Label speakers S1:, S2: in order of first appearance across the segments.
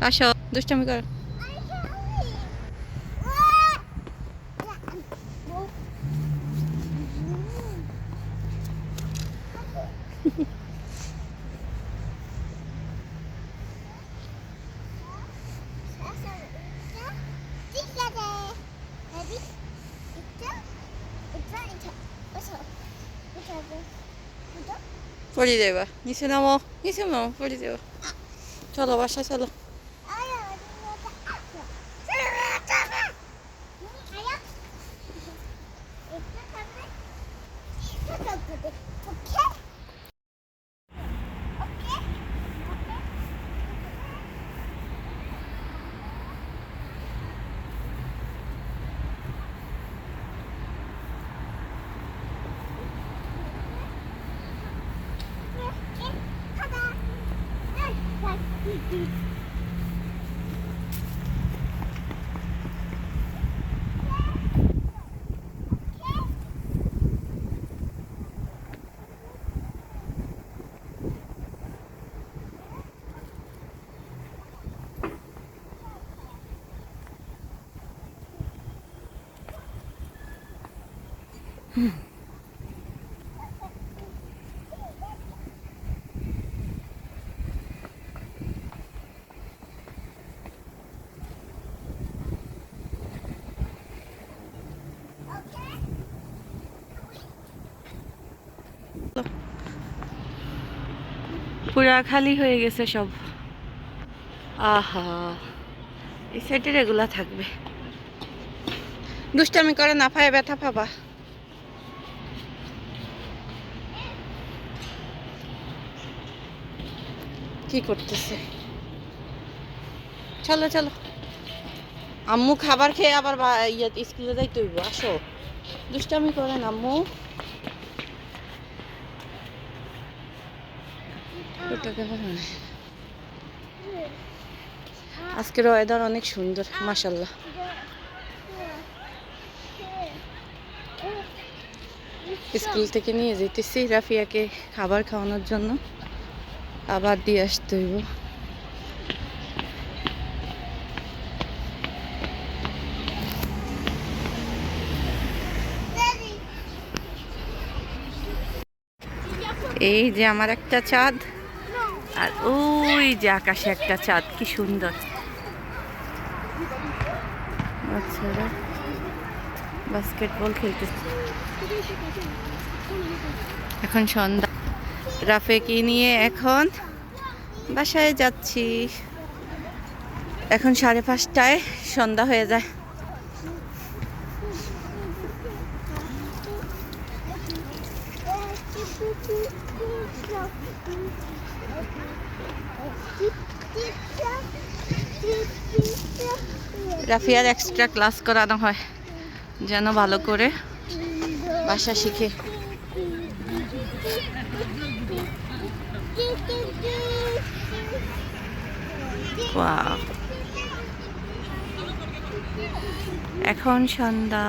S1: আসো দুষ্টামি কর পড়ে দেবা নিচে নামো নিচে নামো পড়ে দেবা চলো বাসা চলো Hmm. পুরা খালি হয়ে গেছে সব। আহা, এই সাইডে এগুলা থাকবে। দুষ্টামি করে না পায়ে ব্যথা পাবা। কি করতেছে? চলো চলো। আম্মু খাবার খেয়ে আবার ইয়ে স্কুলে যাইতে হইব। আসো। দুষ্টামি করেন আম্মু। আজকের ওয়েদার অনেক সুন্দর মাসাল্লাহ স্কুল থেকে নিয়ে যেতেছি রাফিয়াকে খাবার খাওয়ানোর জন্য। আবার দিয়ে আসতে হইব। এই যে আমার একটা চাঁদ। আর ওই যে আকাশে একটা চাঁদ, কি সুন্দর। বাচ্চারা বাস্কেটবল খেলতেছে। এখন সন্ধ্যা। রাফেকে নিয়ে এখন বাসায় যাচ্ছি। এখন সাড়ে পাঁচটায় সন্ধ্যা হয়ে যায়। রাফিয়ার এক্সট্রা ক্লাস করানো হয় যেন ভালো করে ভাষা শিখে. এখন সন্ধ্যা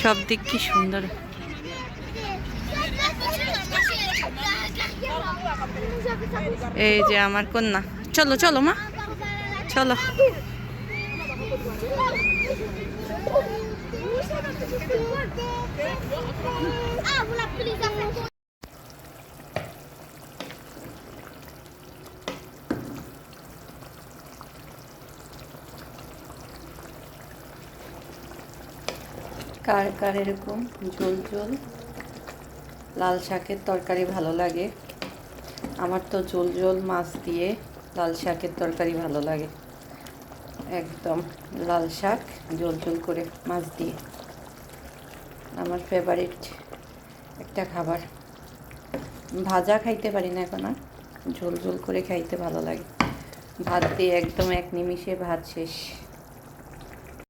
S1: সব দিক কি সুন্দর। এই যে আমার কন্যা। চলো চলো মা। চলো। কার কার এরকম? ঝোল ঝোল লাল শাকের তরকারি ভালো লাগে। আমার তো ঝোল ঝোল মাছ দিয়ে লাল শাকের তরকারি ভালো লাগে। একদম লাল শাক ঝোল ঝোল করে মাছ দিয়ে। আমার ফেভারিট একটা খাবার। ভাজা খাইতে পারি না এখন আর। ঝোল ঝোল করে খাইতে ভালো লাগে। ভাত দিয়ে একদম এক নিমিষে ভাত শেষ।